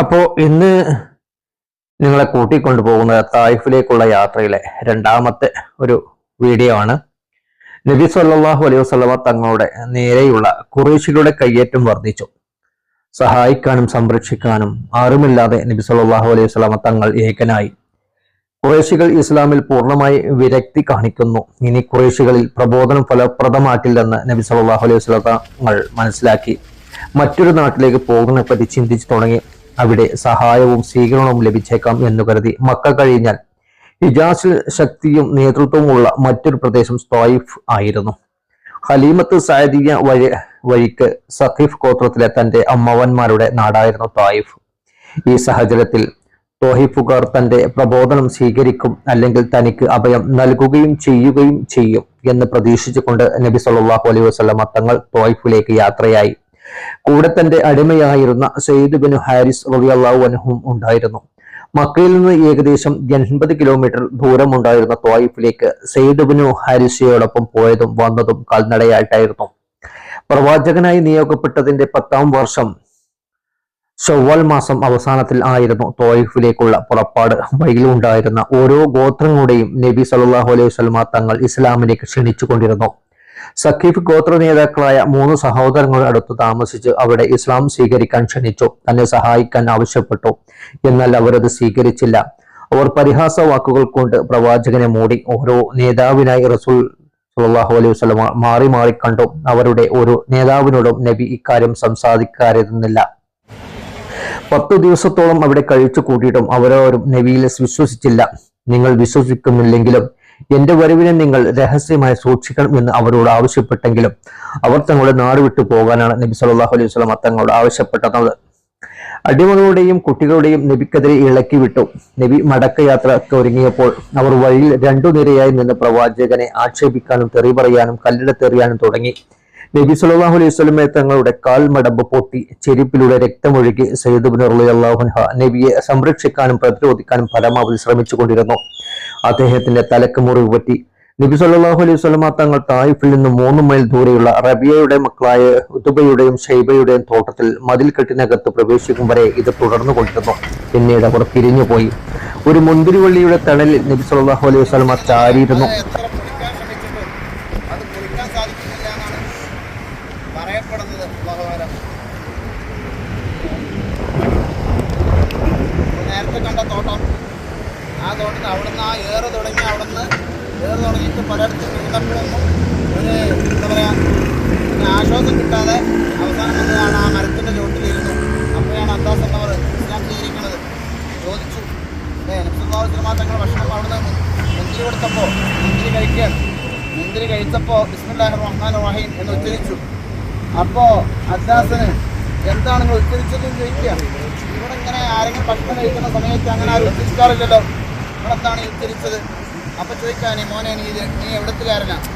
അപ്പോൾ ഇന്ന് നിങ്ങളെ കൂട്ടിക്കൊണ്ടു പോകുന്നത് തായിഫിലേക്കുള്ള യാത്രയിലെ രണ്ടാമത്തെ ഒരു വീഡിയോ ആണ്. നബി സല്ലല്ലാഹു അലൈഹി വസല്ലമ തങ്ങളുടെ നേരെയുള്ള കുറേശികളുടെ കയ്യേറ്റം വർദ്ധിച്ചു. സഹായിക്കാനും സംരക്ഷിക്കാനും ആരുമില്ലാതെ നബി സല്ലല്ലാഹു അലൈഹി വസല്ലമ തങ്ങൾ ഏകനായി. കുറേശികൾ ഇസ്ലാമിൽ പൂർണമായി വിരക്തി കാണിക്കുന്നു. ഇനി കുറേശികളിൽ പ്രബോധനം ഫലപ്രദമാക്കില്ലെന്ന് നബി സല്ലല്ലാഹു അലൈഹി വസല്ലമ തങ്ങൾ മനസ്സിലാക്കി. മറ്റൊരു നാട്ടിലേക്ക് പോകുന്നതിനെപ്പറ്റി ചിന്തിച്ചു തുടങ്ങി. അവിടെ സഹായവും സ്വീകരണവും ലഭിച്ചേക്കാം എന്ന് കരുതി മക്ക കഴിഞ്ഞാൽ ഹിജാസിൽ ശക്തിയും നേതൃത്വവുമുള്ള മറ്റൊരു പ്രദേശം സ്തോയിഫ് ആയിരുന്നു. ഹലീമത്ത് സാദിയ വഴി വഴിക്ക് സഖീഫ് ഗോത്രത്തിലെ തന്റെ അമ്മവന്മാരുടെ നാടായിരുന്നു തായിഫ്. ഈ സാഹചര്യത്തിൽ തോഹിഫുകാർ തന്റെ പ്രബോധനം സ്വീകരിക്കും അല്ലെങ്കിൽ തനിക്ക് അഭയം നൽകുകയും ചെയ്യുകയും ചെയ്യും എന്ന് പ്രതീക്ഷിച്ചുകൊണ്ട് നബി സല്ലല്ലാഹു അലൈഹി വസ്ലമ തങ്ങൾ തോയിഫിലേക്ക് യാത്രയായി. കൂടെ തന്റെ അടിമയായിരുന്ന സെയ്ദ് ബിൻ ഹാരിസ് റളിയല്ലാഹു അൻഹും ഉണ്ടായിരുന്നു. മക്കയിൽ നിന്ന് ഏകദേശം എൺപത് കിലോമീറ്റർ ദൂരമുണ്ടായിരുന്ന ത്വായിഫിലേക്ക് സെയ്ദ് ബിൻ ഹാരിസയോടൊപ്പം പോയതും വന്നതും കാൽനടയായിട്ടായിരുന്നു. പ്രവാചകനായി നിയോഗപ്പെട്ടതിന്റെ പത്താം വർഷം ചൊവ്വാൽ മാസം അവസാനത്തിൽ ആയിരുന്നു തോയിഫിലേക്കുള്ള പുറപ്പാട്. വഴിയിലുണ്ടായിരുന്ന ഓരോ ഗോത്രങ്ങളുടെയും നബി സല്ലല്ലാഹു അലൈഹി വസല്ലമ തങ്ങൾ ഇസ്ലാമിലേക്ക് ക്ഷണിച്ചുകൊണ്ടിരുന്നു. സഖീഫ് ഗോത്ര നേതാക്കളായ മൂന്ന് സഹോദരങ്ങൾ അടുത്ത് താമസിച്ച് അവിടെ ഇസ്ലാം സ്വീകരിക്കാൻ ക്ഷണിച്ചു. തന്നെ സഹായിക്കാൻ ആവശ്യപ്പെട്ടു. എന്നാൽ അവരത് സ്വീകരിച്ചില്ല. അവർ പരിഹാസ വാക്കുകൾ കൊണ്ട് പ്രവാചകനെ മൂടി ഓരോ നേതാവിനായി റസൂൽ സുല്ലാഹു അലൈഹി വസ്ലമ മാറി മാറി കണ്ടു. അവരുടെ ഒരു നേതാവിനോടും നബി ഇക്കാര്യം സംസാരിക്കാതിരുന്നില്ല. പത്തു ദിവസത്തോളം അവിടെ കഴിച്ചു കൂട്ടിയിട്ടും അവരോരും നബിയിൽ വിശ്വസിച്ചില്ല. നിങ്ങൾ വിശ്വസിക്കുന്നില്ലെങ്കിലും എന്റെ വരവിനെ നിങ്ങൾ രഹസ്യമായി സൂക്ഷിക്കണം എന്ന് അവരോട് ആവശ്യപ്പെട്ടെങ്കിലും അവർ തങ്ങളുടെ നാട് വിട്ടു പോകാനാണ് നബി സല്ലല്ലാഹു അലൈഹി വസല്ലം തങ്ങളോട് ആവശ്യപ്പെട്ടത്. അടിമകളുടെയും കുട്ടികളുടെയും നബിക്കെതിരെ ഇളക്കി വിട്ടു. നബി മടക്കയാത്രയ്ക്ക് ഒരുങ്ങിയപ്പോൾ അവർ വഴിയിൽ രണ്ടു നിരയായി നിന്ന് പ്രവാചകനെ ആക്ഷേപിക്കാനും തെറി പറയാനും കല്ലിടത്തെറിയാനും തുടങ്ങി. നബി സല്ലല്ലാഹു അലൈഹി സ്വലമെ തങ്ങളുടെ കാൽ മടമ്പ് പൊട്ടി ചെരുപ്പിലൂടെ രക്തമൊഴുകി സയ്യിദ് ബിൻ അള്ളാഹുൻഹ നബിയെ സംരക്ഷിക്കാനും പ്രതിരോധിക്കാനും പരമാവധി ശ്രമിച്ചുകൊണ്ടിരുന്നു. അദ്ദേഹത്തിന്റെ തലക്ക് മുറിവ് പറ്റി നബി സല്ലാഹു അലൈഹി സ്വലമ തങ്ങൾ തായിഫിൽ നിന്ന് മൂന്ന് മൈൽ ദൂരെയുള്ള റബിയയുടെ മക്കളായ ഉത്തുബയുടെയും ഷൈബയുടെയും തോട്ടത്തിൽ മതിൽ കെട്ടിനകത്ത് പ്രവേശിക്കും വരെ ഇത് തുടർന്നു കൊണ്ടിരുന്നു. പിന്നീട് അവർ പിരിഞ്ഞുപോയി ഒരു മുന്തിരിവള്ളിയുടെ തണലിൽ നബി സല്ലാഹു അലൈഹി സ്വലമ ചാരിയിരുന്നു. നേരത്തെ കണ്ട തോട്ടം. ആ തോട്ടത്തിൽ അവിടുന്ന് ആ ഏറ് തുടങ്ങി അവിടുന്ന് ഏറ് തുടങ്ങിയിട്ട് പലയിടത്തും നീന്തപ്പോഴൊന്നും ഒരു എന്താ പറയുക ആശ്വാസം കിട്ടാതെ അവസാനം വന്നതാണ് ആ മരത്തിന്റെ ചുവട്ടിലിരുന്നു അപ്പോഴാണ് അന്താസ് എന്നവർ ഇസ്ലാം സ്വീകരിക്കുന്നത്. ചോദിച്ചു നബ്സുല്ലാസ്ലമാ തങ്ങൾ ഭക്ഷണം അവിടുന്ന് മുന്തിരി കൊടുത്തപ്പോൾ മുന്തിരി കഴിക്കാൻ. മുന്തിരി കഴിച്ചപ്പോൾ ബിസ്മില്ലാഹി റഹ്മാൻ റഹീം എന്ന് ഉച്ചരിച്ചു. അപ്പോൾ അദ്ദാസിന് എന്താണ് നിങ്ങൾ ഉച്ചരിച്ചതെന്ന് ചോദിക്കുക? ഇവിടെ ഇങ്ങനെ ആരെങ്കിലും ഭക്ഷണം കഴിക്കുന്ന സമയത്ത് അങ്ങനെ ആരും ഉച്ചരിക്കാറില്ലല്ലോ. ഇവിടെ എന്താണ് ഈ ഉച്ചരിച്ചത് അപ്പോൾ ചോദിക്കാൻ മോനെ നീ ഇത് നീ എവിടത്തുകാരനാണ്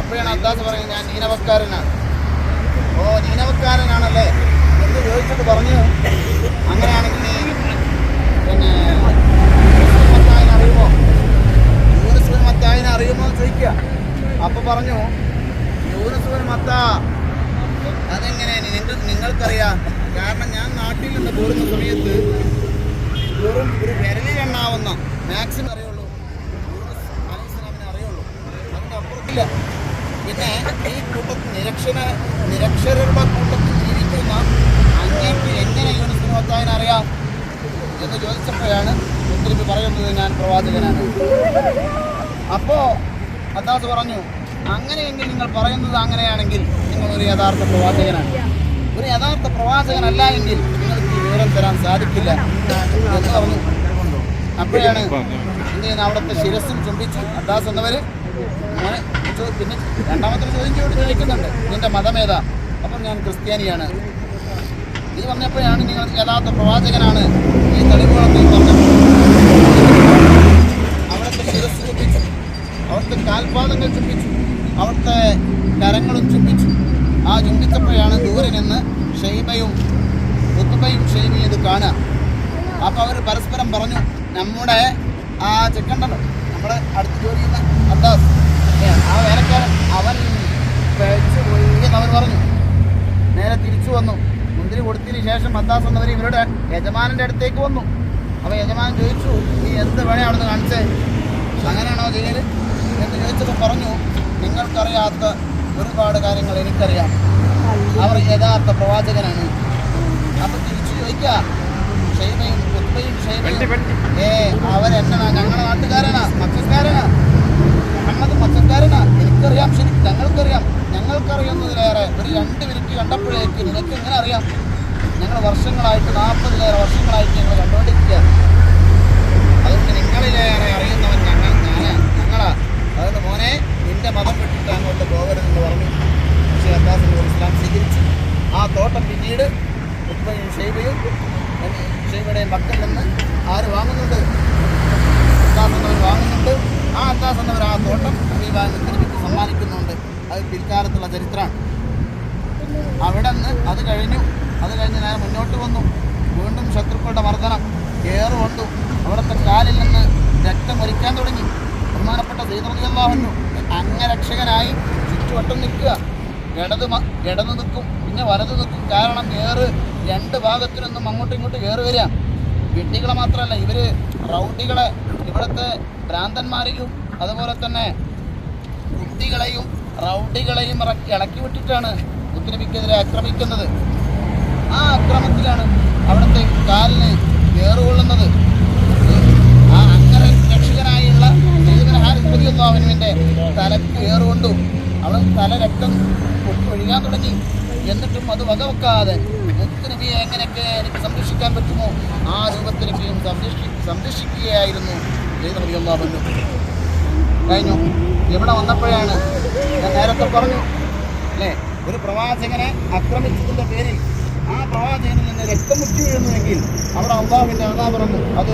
അപ്പോഴാണ് അദ്ദാസ് പറയുന്നത് ഞാൻ നീനവക്കാരനാണ് ഓ നീനവക്കാരനാണല്ലേ? എന്ന് ചോദിച്ചിട്ട് പറഞ്ഞു. അങ്ങനെയാണെങ്കിൽ നീ പിന്നെ അറിയുമോ? യൂനുസ് ബിൻ മത്തായിനെ അറിയുമോ എന്ന് ചോദിക്കുക. അപ്പൊ പറഞ്ഞു യൂനുസ് ബിൻ മത്ത അതെങ്ങനെ? നിങ്ങൾ നിങ്ങൾക്കറിയാം. കാരണം ഞാൻ നാട്ടിൽ നിന്ന് പോരുന്ന സമയത്ത് വെറും ഒരു വിരലിലെണ്ണാവുന്ന മാക്സിമം അറിയുള്ളൂ. അറിയുള്ളൂ. അതിന്റെ അപ്പുറത്തില്ല. പിന്നെ ഈ കൂട്ടത്തിൽ നിരക്ഷര നിരക്ഷരരുടെ കൂട്ടത്തിൽ ജീവിക്കുന്ന അങ്ങേക്ക് എങ്ങനെ ഈ ഒരു മത്തായിനെ അറിയാം എന്ന് ചോദിച്ചപ്പോഴാണ് മുത്തലിപ്പ് പറയുന്നത് ഞാൻ പ്രവാചകനാണ്. അപ്പോ അദ്ദാസ് പറഞ്ഞു അങ്ങനെയെങ്കിൽ നിങ്ങൾ പറയുന്നത് അങ്ങനെയാണെങ്കിൽ നിങ്ങൾ ഒരു യഥാർത്ഥ പ്രവാചകനാണ്. ഒരു യഥാർത്ഥ പ്രവാചകനല്ല എങ്കിൽ നിങ്ങൾക്ക് ഈ വിവരം തരാൻ സാധിക്കില്ല എന്ന് പറഞ്ഞു. അപ്പോഴാണ് എന്ത് ചെയ്യുന്ന അവിടുത്തെ ശിരസിൽ ചുംബിച്ചു. അദ്ദാസ് എന്നവർ അങ്ങനെ പിന്നെ രണ്ടാമത്തെ ചോദ്യം ചോദിച്ച് ചോദിക്കുന്നുണ്ട്. നിന്റെ മതമേതാ അപ്പം ഞാൻ ക്രിസ്ത്യാനിയാണ്. ഇത് പറഞ്ഞപ്പോഴാണ് നിങ്ങൾ യഥാർത്ഥ പ്രവാചകനാണ് ഈ തെളിവുകളൊക്കെ പറഞ്ഞത്. അവിടുത്തെ ശിരസ് ചുംബിച്ചു. അവിടുത്തെ കാൽപാദങ്ങൾ ചുംബിച്ചു. അവിടുത്തെ കരങ്ങളും ചുംബിച്ചു. ആ ചുംബിച്ചപ്പോഴാണ് ദൂരെ നിന്ന് ഷെയ്ബയും ഉത്തുബയും ഷെയ്ബയും ഇത് കാണുക. അപ്പോൾ അവർ പരസ്പരം പറഞ്ഞു നമ്മുടെ ആ ചെക്കണ്ടല്ലോ നമ്മുടെ അടുത്ത് ജോലി ചെയ്യുന്ന അദ്ദാസ് ഏ, ആ വേലക്കാരൻ അവൻ പിഴച്ചു പോയി അവർ പറഞ്ഞു. നേരെ തിരിച്ചു വന്നു. മുന്തിരി കൊടുത്തതിന് ശേഷം അത്താസ് എന്നവർ ഇവരുടെ യജമാനന്റെ അടുത്തേക്ക് വന്നു. അപ്പോൾ യജമാൻ ചോദിച്ചു നീ എന്ത് വേണേ അവിടുന്ന് കാണിച്ചേ? അങ്ങനെയാണോ ചെയ്യൽ? എന്ന് ചോദിച്ചപ്പോൾ പറഞ്ഞു നിങ്ങൾക്കറിയാത്ത ഒരുപാട് കാര്യങ്ങൾ എനിക്കറിയാം. അവർ യഥാർത്ഥ പ്രവാചകനാണ്. അപ്പൊ തിരിച്ചു ചോദിക്കുക ഷൈബയും ഉത്ബയും ഷൈബയും ഏ അവരെന്നാ ഞങ്ങളുടെ നാട്ടുകാരനാ മക്കക്കാരനാ മുഹമ്മദ് മക്കക്കാരനാ എനിക്കറിയാം ശരി ഞങ്ങൾക്കറിയാം. ഞങ്ങൾക്കറിയുന്നതിലേറെ ഒരു രണ്ട് മിനിറ്റ് കണ്ടപ്പോഴേക്ക് നിനക്ക് എങ്ങനെ അറിയാം? ഞങ്ങൾ വർഷങ്ങളായിട്ട് നാൽപ്പതിലേറെ വർഷങ്ങളായിട്ട് ഞങ്ങൾ കണ്ടുകൊണ്ടിരിക്കുക. അതുകൊണ്ട് നിങ്ങളിലേറെ അറിയുന്നവൻ ഞങ്ങൾ ഞാനാ ഞങ്ങളാ. അതുകൊണ്ട് മോനെ നിന്റെ മതം വിട്ടിട്ട് അങ്ങോട്ട് പോകരുതെന്ന് പറഞ്ഞു പക്ഷേ അബ്ബാസ് ഇസ്ലാം സ്വീകരിച്ചു. ആ തോട്ടം പിന്നീട് ഉപ്പയും ഷെയ്ബയും ഷെയ്ബയുടെയും ഭക്തൻ നിന്ന് ആര് വാങ്ങുന്നുണ്ട്? അത്താസ് എന്നവർ വാങ്ങുന്നുണ്ട്. ആ അത്താസ് എന്നവർ ആ തോട്ടം ഹബീബാനത്തിന് സമ്മാനിക്കുന്നുണ്ട്. അത് പിൽക്കാലത്തുള്ള ചരിത്രമാണ് അവിടെ നിന്ന് അത് കഴിഞ്ഞു. അത് കഴിഞ്ഞ് നേരെ മുന്നോട്ട് വന്നു. വീണ്ടും ശത്രുക്കളുടെ മർദ്ദനം ഏറ് കൊണ്ടു അവിടുത്തെ കാലിൽ നിന്ന് രക്തം ഒലിക്കാൻ തുടങ്ങി. ബഹുമാനപ്പെട്ട സീതമതിയല്ലാവുന്നു അംഗരക്ഷകനായി ചുറ്റുവട്ടം നിൽക്കുക. ഇടത് ഇടത് നിൽക്കും. പിന്നെ വലത് നിൽക്കും. കാരണം ഏറ് രണ്ട് ഭാഗത്തു നിന്നും അങ്ങോട്ടും ഇങ്ങോട്ടും കയറി വരിക. വിഡ്ഢികളെ മാത്രമല്ല ഇവർ റൗഡികളെ ഇവിടുത്തെ ഭ്രാന്തന്മാരെയും അതുപോലെ തന്നെ കുട്ടികളെയും റൗഡികളെയും ഇറക്കി ഇളക്കി വിട്ടിട്ടാണ് ഉത്തരവിക്കെതിരെ ആക്രമിക്കുന്നത്. ആ അക്രമത്തിലാണ് അവിടുത്തെ കാലിന് കയറുകൊള്ളുന്നത് ആ അങ്ങനെ രക്ഷകനായുള്ള ഹാരിന്റെ തലക്ക് കയറുകൊണ്ടും അവൻ തല രക്തം ഒഴുകാൻ തുടങ്ങി. എന്നിട്ടും അത് വകവെക്കാതെ നബിയെ എങ്ങനെയൊക്കെ എനിക്ക് സംരക്ഷിക്കാൻ പറ്റുമോ? ആ രൂപത്തിൽ നബിയും സംരക്ഷി സംരക്ഷിക്കുകയായിരുന്നു. കഴിഞ്ഞു. ഇവിടെ വന്നപ്പോഴാണ്? ഞാൻ നേരത്തെ പറഞ്ഞു. അല്ലേ? ഒരു പ്രവാചകനെ ആക്രമിച്ചതിന്റെ പേരിൽ ആ പ്രവാചകനിൽ നിന്ന് രക്തമുറ്റി വീഴുന്നുവെങ്കിൽ അവിടെ അള്ളാ പറഞ്ഞു. അത്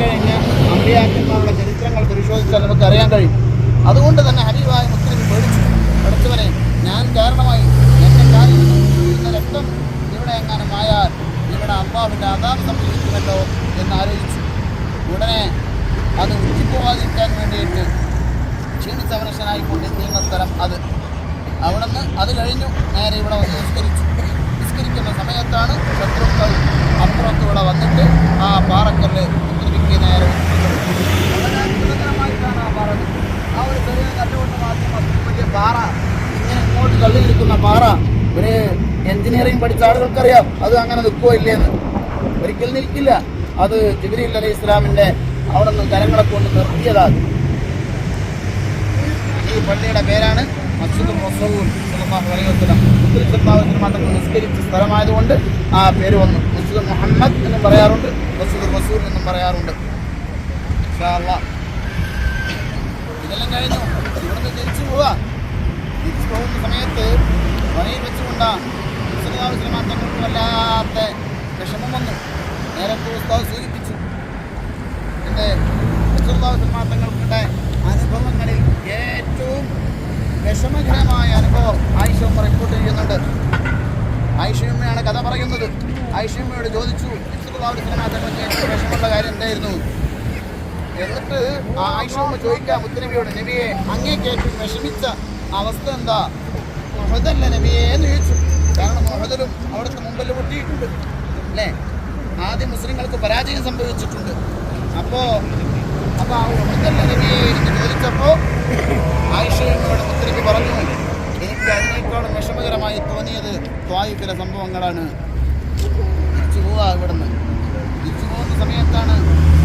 കഴിഞ്ഞ അമ്പിയാക്കന്മാരുടെ ചരിത്രങ്ങൾ പരിശോധിച്ചാൽ നമുക്ക് അറിയാൻ കഴിയും. അതുകൊണ്ട് തന്നെ ഹരിവായ മുസ്ലിം പേടിച്ചു. പഠിച്ചവനെ ഞാൻ കാരണമായി. രക്തം ഇവിടെ എങ്ങാനും ആയാൽ ഇവിടെ അമ്മാവിന്റെ അതാണ് സംഭവിക്കുമല്ലോ എന്നാലോചിച്ചു ഉടനെ അത് ഉച്ചിപ്പോവാതിരിക്കാൻ വേണ്ടിയിട്ട് ക്ഷീണിച്ചവനശനായിക്കൊണ്ട് നീങ്ങുന്ന സ്ഥലം അത്. അവിടെ നിന്ന് അത് കഴിഞ്ഞു നേരെ ഇവിടെ വന്ന് നിസ്കരിച്ചു. നിസ്കരിക്കുന്ന സമയത്താണ് ശത്രുക്കൾ അപ്പുറത്ത് ഇവിടെ വന്നിട്ട് ആ പാറക്കല്ല് ഉത്തരവിക്ക് നേരെ പാറ ഒരു പാറ ഇങ്ങനെ ഇങ്ങോട്ട് തള്ളിയിരിക്കുന്ന പാറ ഒരു എഞ്ചിനീയറിംഗ് പഠിച്ച ആളുകൾക്കറിയാം അത് അങ്ങനെ നിൽക്കുമോ ഇല്ലേന്ന് ഒരിക്കൽ നിൽക്കില്ല. അത് ജിബ്രീൽ അലി ഇസ്ലാമിന്റെ അവിടെ നിന്ന് കരങ്ങളെ കൊണ്ട് നിർത്തിയതാണ്. ഈ പള്ളിയുടെ പേരാണ് വസല്ലം. മുസ്ലിം സല്ലല്ലാഹു നിസ്കരിച്ച സ്ഥലമായതുകൊണ്ട് ആ പേര് വന്നു. മസ്ജിദ് മുഹമ്മദ് എന്നും പറയാറുണ്ട് മസ്ജിദ് റസൂൽ എന്നും പറയാറുണ്ട്. ഇതെല്ലാം കഴിഞ്ഞു. ഇവിടുന്ന് തിരിച്ചു പോവാ. തിരിച്ചു പോകുന്ന സമയത്ത് വഴിയിൽ വെച്ചുകൊണ്ടാണ് തങ്ങൾക്ക് വല്ലാത്ത വിഷമം വന്നു. നേരത്തെ ഉസ്താവ് സൂചിപ്പിച്ചു. എന്റെ തങ്ങൾക്കുടെ അനുഭവങ്ങളിൽ ഏറ്റവും വിഷമകരമായ അനുഭവം ആയിഷമ്മ റിപ്പോർട്ട് ചെയ്യുന്നുണ്ട്. ആയിഷമ്മയാണ് കഥ പറയുന്നത്. ആയിഷമ്മയോട് ചോദിച്ചു തങ്ങൾക്ക് ഏറ്റവും വിഷമമുള്ള കാര്യം എന്തായിരുന്നു? എന്നിട്ട് ആ ആയിഷമ്മ ചോദിക്കാം മുത്തനബിയോട് നബിയെ അങ്ങേക്ക് ഏറ്റവും വിഷമിച്ച അവസ്ഥ എന്താ? മുഹദല്ല നബിയെ എന്ന് ചോദിച്ചു. കാരണം മുഹദലും അവിടുത്തെ മുമ്പിൽ പൊട്ടിയിട്ടുണ്ട്. അല്ലേ? ആദ്യം മുസ്ലിങ്ങൾക്ക് പരാജയം സംഭവിച്ചിട്ടുണ്ട്. അപ്പോ അപ്പോൾ ആ മുഹദല്ല നബിയെ എനിക്ക് ചോദിച്ചപ്പോ ആയിഷയുടെ പുത്രിക്ക് പറഞ്ഞു എനിക്ക് അതിനേക്കാളും വിഷമകരമായി തോന്നിയത് ത്വായിഫിലെ സംഭവങ്ങളാണ്. തിരിച്ചു പോവാ ഇവിടുന്ന്. തിരിച്ചു പോകുന്ന സമയത്താണ്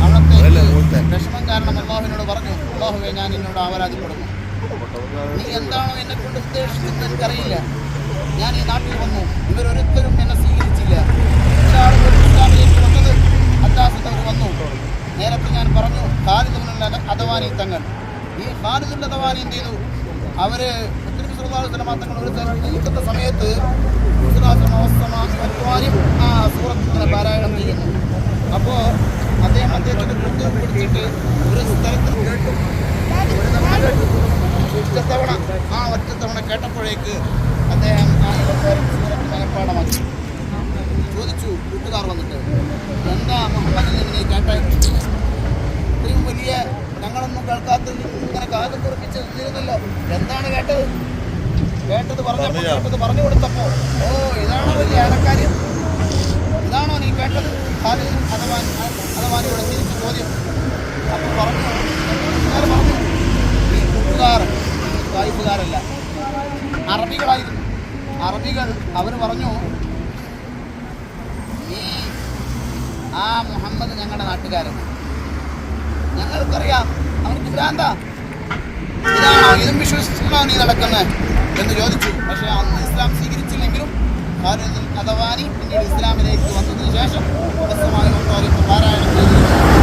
അവിടത്തെ വിഷമം കാരണം അള്ളാഹുവിനോട് പറഞ്ഞു അള്ളാഹുവെ ഞാൻ എന്നോട് ആവരാതിപ്പെടുന്നു നീ എന്താണോ എന്നെ കൊണ്ട് ഉദ്ദേശിക്കുന്നത് എനിക്കറിയില്ല. ഞാൻ ഈ നാട്ടിൽ വന്നു. ഇവരൊരുത്തരും എന്നെ സ്വീകരിച്ചില്ല. ഇസ്ലാമിലേക്ക് വന്നത് അറ്റാസത്തവർ വന്നു. നേരത്തെ ഞാൻ പറഞ്ഞു ഖാലിദുള്ള അഥവാനി തങ്ങൾ. ഈ ഖാലിദുള്ള അഥവാനി എന്ത് ചെയ്തു? അവർ മുസ്ലിം സമയത്ത് പാരായണം ചെയ്യുന്നു. അപ്പോൾ അദ്ദേഹം അദ്ദേഹത്തിന്റെ കുട്ടി പിടിച്ചിട്ട് ഒരു സ്ഥലത്ത് കേട്ടു ഒറ്റത്തവണ ആ ഒറ്റത്തവണ കേട്ടപ്പോഴേക്ക് ചോദിച്ചു കൂട്ടുകാർ വന്നിട്ട് എന്താ മുഹമ്മദിനെ ഇങ്ങനെ കേട്ടെ ഇത്രയും വലിയ ഞങ്ങളൊന്നും കേൾക്കാത്ത ഇങ്ങനെ കാലം കുറിപ്പിച്ച് നിന്നിരുന്നല്ലോ. എന്താണ് കേട്ടത്? കേട്ടത് പറഞ്ഞപ്പോൾ കേട്ടത് പറഞ്ഞു കൊടുത്തപ്പോൾ ഓ ഇതാണോ വലിയ ഏലക്കാര്യം? ഇതാണോ നീ കേട്ടത്? ഖാലിദ് അഥവാ അഥവാനിയുടെ തിരിച്ച് ചോദ്യം. അപ്പം പറഞ്ഞു പറഞ്ഞു ഈ കൂട്ടുകാർ തായ്പുകാരല്ല അറബികളായിരുന്നു. അറബികൾ അവർ പറഞ്ഞു ഈ ആ മുഹമ്മദ് ഞങ്ങളുടെ നാട്ടുകാരൻ ഞങ്ങൾക്കറിയാം അവർക്ക് ഭ്രാന്ത. ഇതാണോ ഇതും വിശ്വസിച്ചാണോ നീ നടക്കുന്നത് എന്ന് ചോദിച്ചു. പക്ഷേ അന്ന് ഇസ്ലാം സ്വീകരിച്ചില്ലെങ്കിലും അഥവാനി പിന്നീട് ഇസ്ലാമിലേക്ക് വന്നതിന് ശേഷം പാരായണം ചെയ്തിരുന്നു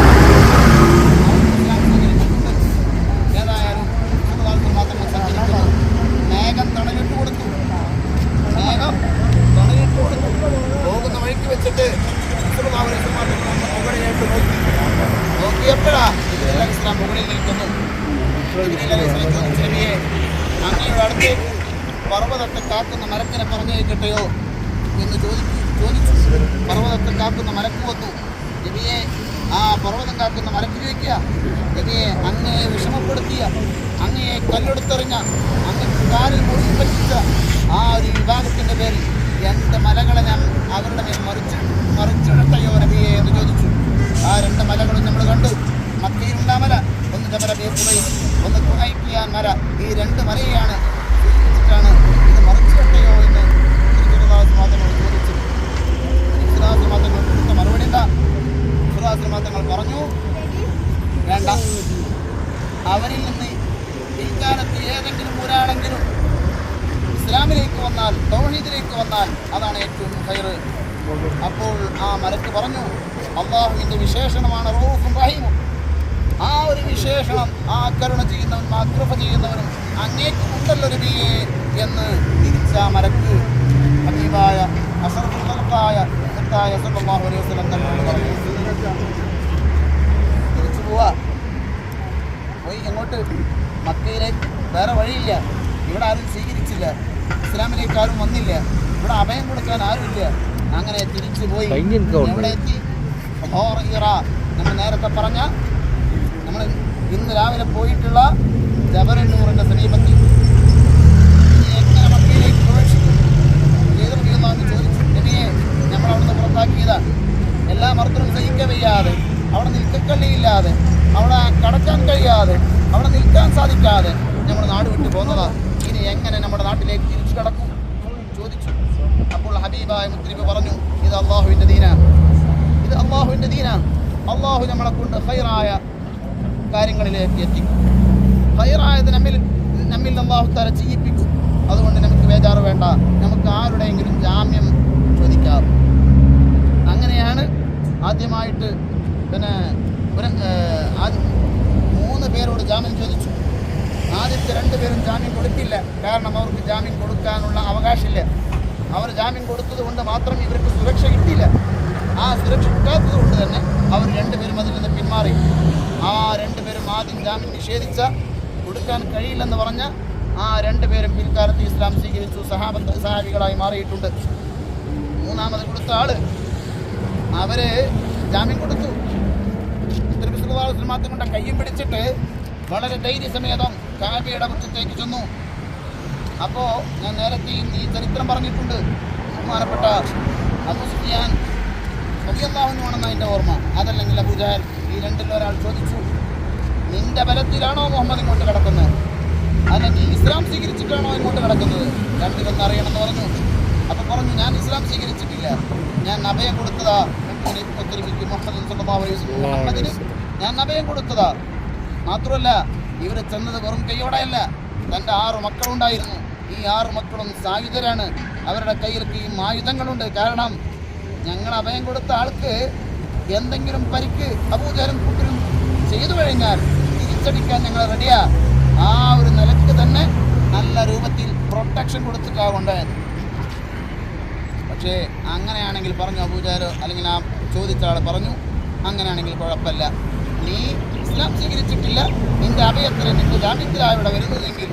മുകളിൽ നിൽക്കുന്നു. നബിയെ അങ്ങയുടെ അടുത്തേക്ക് പർവതത്തെ കാക്കുന്ന മരത്തിനെ പറഞ്ഞേക്കട്ടെയോ എന്ന് ചോദിച്ചു ചോദിച്ചു പർവതത്തെ കാക്കുന്ന മരക്ക് വന്നു. നബിയെ ആ പർവതം കാക്കുന്ന മരക്ക് ചോദിക്കുക. നബിയെ അങ്ങയെ വിഷമപ്പെടുത്തിയ അങ്ങയെ കല്ലെടുത്തെറിഞ്ഞ അങ്ങക്ക് കാലിൽ മുറിവ് പറ്റിച്ച ആ ഒരു വിഭാഗത്തിന്റെ പേരിൽ രണ്ട് മലകളെ ഞാൻ അവരുടെ മേൽ മറിച്ച് മറിച്ചിടട്ടയോ നബിയെ എന്ന് ചോദിച്ചു. ആ രണ്ട് മലകളും നമ്മൾ കണ്ടു. ജബല ബീപ്പുറയും ഒന്ന് കുഹൈക്കിയാൻ മര ഈ രണ്ട് മലയെയാണ് സൂചിപ്പിച്ചിട്ടാണ് ഇത് മറിച്ചിടട്ടയോ എന്ന് തിരുചുരദാസ് മാതങ്ങൾ ചോദിച്ചു തിരുചുരദാസ് മാതങ്ങൾ കൊടുത്ത മറുപടി എന്താ സുറാസ് മാതങ്ങൾ പറഞ്ഞു വേണ്ട അവരിൽ നിന്ന് പിൽക്കാലത്ത് ഏതെങ്കിലും ഒരാളെങ്കിലും ഇസ്ലാമിലേക്ക് വന്നാൽ തൗഹീദിലേക്ക് വന്നാൽ അതാണ് ഏറ്റവും ഹൈറ് അപ്പോൾ ആ മലക്ക് പറഞ്ഞു അള്ളാഹുവിന്റെ വിശേഷണമാണ് റൂഫും വിശേഷണം ആ കരുണ ചെയ്യുന്നവനും ആ കൃപ ചെയ്യുന്നവനും അങ്ങേക്കും ഉണ്ടല്ലോ നബിയേ എന്ന് തിരിച്ച മരക്ക് ഹബീബായ ഖൽഖായ മുത്തായ സല്ലല്ലാഹു അലൈഹി വസല്ലം തങ്ങളോട് പറഞ്ഞു. തിരിച്ചു പോവാ. പോയി എങ്ങോട്ട്? മക്കയിലേക്ക് വേറെ വഴിയില്ല. ഇവിടെ ആരും സ്വീകരിച്ചില്ല. ഇസ്ലാമിലേക്ക് ആരും വന്നില്ല. ഇവിടെ അഭയം കൊടുക്കാൻ ആരുമില്ല. അങ്ങനെ തിരിച്ചു പോയി. എവിടെ എത്തി? നമ്മൾ നേരത്തെ പറഞ്ഞ നമ്മൾ ഇന്ന് രാവിലെ പോയിട്ടുള്ള ജബറന്നൂറിന്റെ സമീപത്തിൽ ചോദിച്ചു. നമ്മൾ എല്ലാ മർദ്ദവും സഹിക്കവയ്യാതെ അവിടെ നിൽക്കക്കള്ളിയില്ലാതെ അവിടെ കടക്കാൻ കഴിയാതെ അവിടെ നിൽക്കാൻ സാധിക്കാതെ നമ്മൾ നാട് വിട്ടു പോകുന്നതാണ് ഇനി എങ്ങനെ നമ്മുടെ നാട്ടിലേക്ക് തിരിച്ചു കടക്കും ചോദിച്ചു. അപ്പോൾ ഹബീബായ മുദ്രിബ് പറഞ്ഞു ഇത് അള്ളാഹുവിന്റെ ദീനാണ്. ഇത് അള്ളാഹുവിന്റെ ദീനാണ്. അള്ളാഹു നമ്മളെ കൊണ്ട് ഹൈറായ കാര്യങ്ങളിലേക്ക് എത്തിക്കും ഹൈറായത് നമ്മിൽ നമ്മിൽ അള്ളാഹു തല ചെയ്യിപ്പിക്കും. അതുകൊണ്ട് നമുക്ക് ബേജാറ് വേണ്ട. നമുക്ക് ആരുടെയെങ്കിലും ജാമ്യം ചോദിക്കാം. അങ്ങനെയാണ് ആദ്യമായിട്ട് പിന്നെ ഒരു ആദ്യം മൂന്ന് പേരോട് ജാമ്യം ചോദിച്ചു. ആദ്യത്തെ രണ്ട് പേരും ജാമ്യം കൊടുക്കില്ല. കാരണം അവർക്ക് ജാമ്യം കൊടുക്കാനുള്ള അവകാശമില്ല. അവർ ജാമ്യം കൊടുത്തത് കൊണ്ട് മാത്രം ഇവർക്ക് സുരക്ഷ കിട്ടിയില്ല ആ സുരക്ഷ കിട്ടാത്തത് കൊണ്ട് തന്നെ അവർ രണ്ടുപേരും അതിൽ നിന്ന് പിന്മാറി. ആ രണ്ടുപേരും ആദ്യം ജാമ്യം നിഷേധിച്ച കൊടുക്കാൻ കഴിയില്ലെന്ന് പറഞ്ഞ ആ രണ്ടുപേരും പിൽക്കാലത്ത് ഇസ്ലാം സ്വീകരിച്ചു സഹാബന്ധ സഹാബികളായി മാറിയിട്ടുണ്ട്. മൂന്നാമത് കൊടുത്ത ആൾ അവരെ ജാമ്യം കൊടുത്തു. മാത്രം കൊണ്ട് കയ്യും പിടിച്ചിട്ട് വളരെ ധൈര്യസമേതം കാബിയുടെ മുറ്റത്തേക്ക് ചെന്നു. അപ്പോൾ ഞാൻ നേരത്തെ ഈ ചരിത്രം പറഞ്ഞിട്ടുണ്ട്. ബഹുമാനപ്പെട്ട അബു സുഫിയാൻ റളിയല്ലാഹുവിനുമാണെന്ന് അതിന്റെ ഓർമ്മ. അതല്ലെങ്കിൽ അബുജാൽ ഈ രണ്ടിൽ ഒരാൾ ചോദിച്ചു നിന്റെ ബലത്തിലാണോ മുഹമ്മദ് ഇങ്ങോട്ട് കിടക്കുന്നത്? അല്ലെങ്കിൽ ഇസ്ലാം സ്വീകരിച്ചിട്ടാണോ ഇങ്ങോട്ട് കിടക്കുന്നത്? രണ്ടിലൊന്ന് അറിയണമെന്ന് പറഞ്ഞു. അപ്പോൾ പറഞ്ഞു ഞാൻ ഇസ്ലാം സ്വീകരിച്ചിട്ടില്ല. ഞാൻ അഭയം കൊടുത്തതാ. ഞാൻ അഭയം കൊടുത്തതാ. മാത്രമല്ല ഇവർ ചെന്നത് വെറും കൈയോടെയല്ല തന്റെ ആറ് മക്കളുണ്ടായിരുന്നു. ഈ ആറ് മക്കളും സായുധരാണ്. അവരുടെ കയ്യിൽ ഈ ആയുധങ്ങളുണ്ട്. കാരണം ഞങ്ങൾ അഭയം കൊടുത്ത ആൾക്ക് എന്തെങ്കിലും പരിക്ക് അപൂചാരം കുട്ടിലും ചെയ്തു കഴിഞ്ഞാൽ തിരിച്ചടിക്കാൻ ഞങ്ങൾ റെഡിയാ. ആ ഒരു നിലയ്ക്ക് തന്നെ നല്ല രൂപത്തിൽ പ്രൊട്ടക്ഷൻ കൊടുത്തിട്ടാണ് കൊണ്ടുപോയത്. പക്ഷേ അങ്ങനെയാണെങ്കിൽ പറഞ്ഞു അപൂജാരോ അല്ലെങ്കിൽ ആ ചോദിച്ച ആൾ പറഞ്ഞു അങ്ങനെയാണെങ്കിൽ കുഴപ്പമില്ല. നീ ഇസ്ലാം സ്വീകരിച്ചിട്ടില്ല നിന്റെ അഭയത്തിന് നിന്റെ ജാമ്യത്തിലാണ് ഇവിടെ വരുന്നതെങ്കിൽ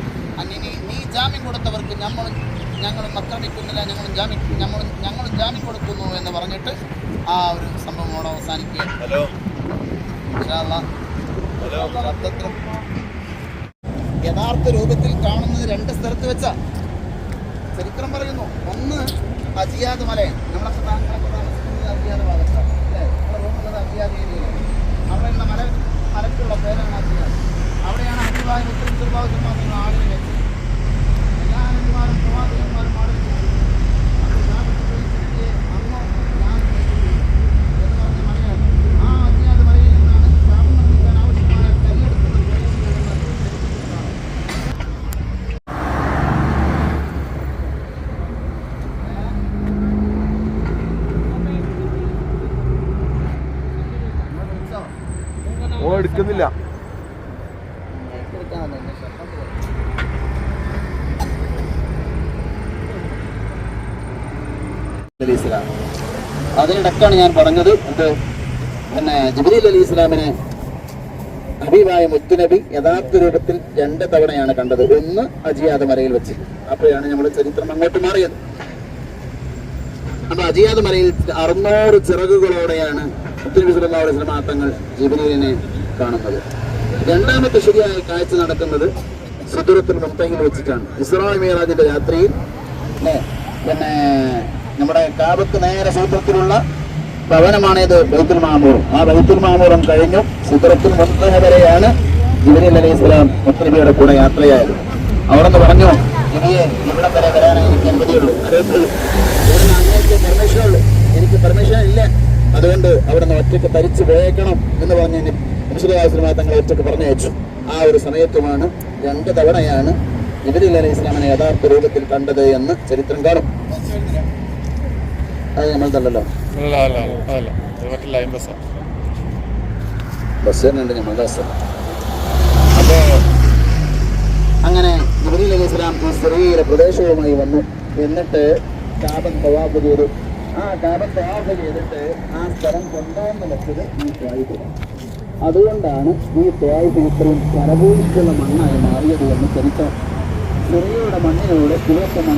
നീ- നീ ജാമ്യം കൊടുത്തവർക്ക് നമ്മളും ഞങ്ങളും ആക്രമിക്കുന്നില്ല ഞങ്ങളും ജാമ്യം ഞങ്ങൾ ഞങ്ങളും ജാമ്യം കൊടുക്കുന്നു എന്ന് പറഞ്ഞിട്ട് ആ ഒരു സംഭവം അവിടെ അവസാനിക്കുകയാണ്. യഥാർത്ഥ രൂപത്തിൽ കാണുന്നത് രണ്ട് സ്ഥലത്ത് വെച്ച. ചരിത്രം പറയുന്നു. ഒന്ന് അജിയാദ് മലയാണ് നമ്മളെ താമസിക്കുന്നത് അജിയാദ് ഭാഗത്താണ്. അല്ലേ? നമ്മുടെ റൂമുള്ളത് അജിയാദ് ഏരിയയിലാണ്. അവിടെയുള്ള മല മലക്കുള്ള പേരാണ് അജിയാദ്. അവിടെയാണ് അജിബായ് മുസ്ലിം ദുർഭാഗ്യമാകുന്ന ആളുകൾ വെച്ചത് എല്ലാ നബിമാരും പ്രവാചകന്മാരും ആളുകൾ അപ്പോൾ ഞാൻ പോയി തിരികെ അന്നോ ഞാൻ എന്ന് പറഞ്ഞ മലയാണ് എടുക്കുന്നില്ല. അലി ഇസ്ലാം അതിനിടക്കാണ് ഞാൻ പറഞ്ഞത്. ഇത് പിന്നെ ജിബ്രീൽ അലി ഇസ്ലാമിനെ ഹബീബായ മുത്തുനബി യഥാർത്ഥ രൂപത്തിൽ രണ്ട് തവണയാണ് കണ്ടത്. ഒന്ന് അജിയാദ് മലയിൽ വെച്ച്. അപ്പോഴാണ് നമ്മുടെ ചരിത്രം അങ്ങോട്ട് മാറിയത്. അപ്പൊ അജിയാദ് മലയിൽ അറുന്നൂറ് ചിറകുകളോടെയാണ് മുത്തുനബി സല്ലല്ലാഹു അലൈഹി ജിബ്രീലിനെ കാണുന്നത്. രണ്ടാമത്തെ ശരിയായ കാഴ്ച നടക്കുന്നത് സുദൂരത്തിൽ മുത്തങ്ങൾ വെച്ചിട്ടാണ്. ഇസ്രാ മിയറാജിന്റെ രാത്രിയിൽ? പിന്നെ നമ്മുടെ കാബത്ത് നേരെ സൂത്രത്തിലുള്ള ഭവനമാണേത് ബൈത്തുൽ മാമൂർ. ആ ബൈത്തുൽ മാമൂറും കഴിഞ്ഞു. സുദൂരത്തിൽ മുത്തങ്ങ വരെയാണ് ജിബ്രീൽ അലൈഹി ഇസ്ലാം മുത്തനബിയുടെ കൂടെ യാത്രയായത്. അവിടെ നിന്ന് പറഞ്ഞു നബിയെ ഇവിടെ വരെ വരാനായി എനിക്ക് പെർമിഷൻ എനിക്ക് പെർമിഷൻ ഇല്ല. അതുകൊണ്ട് അവിടെ നിന്ന് ഒറ്റയ്ക്ക് തരിച്ചു പോയേക്കണം എന്ന് പറഞ്ഞ് മുസ്ലിം തങ്ങളെ ഒറ്റയ്ക്ക് പറഞ്ഞയച്ചു. ആ ഒരു സമയത്തുമാണ് രണ്ട് തവണയാണ് ഇബിരിൽ അലൈഹി ഇസ്ലാമിനെ യഥാർത്ഥ രൂപത്തിൽ കണ്ടത് എന്ന് ചരിത്രം കാണും. അത് നമ്മൾ തള്ളല്ലോ ബസ് തന്നെയുണ്ട് നമ്മളുടെ ബസ്. അപ്പോ അങ്ങനെ ജിബ്രീൽ അലൈഹി ഇസ്ലാം ഈ ചെറിയ പ്രദേശവുമായി വന്നു. എന്നിട്ട് കാബൻ തവാഫ് ചെയ്തു. ആ കാബൻ തവാഫ് ചെയ്തിട്ട് ആ സ്ഥലം കൊണ്ടുവന്ന് വെച്ചത് ഈ ത്വായിഫിലാണ് അതുകൊണ്ടാണ് ഈ ത്വായിഫ് ഇത്രയും ഫലഭൂയിഷ്ടുള്ള മണ്ണായി മാറിയത് എന്ന് ചരിത്രം ചെറിയയുടെ മണ്ണിനോട് മണ്ണ്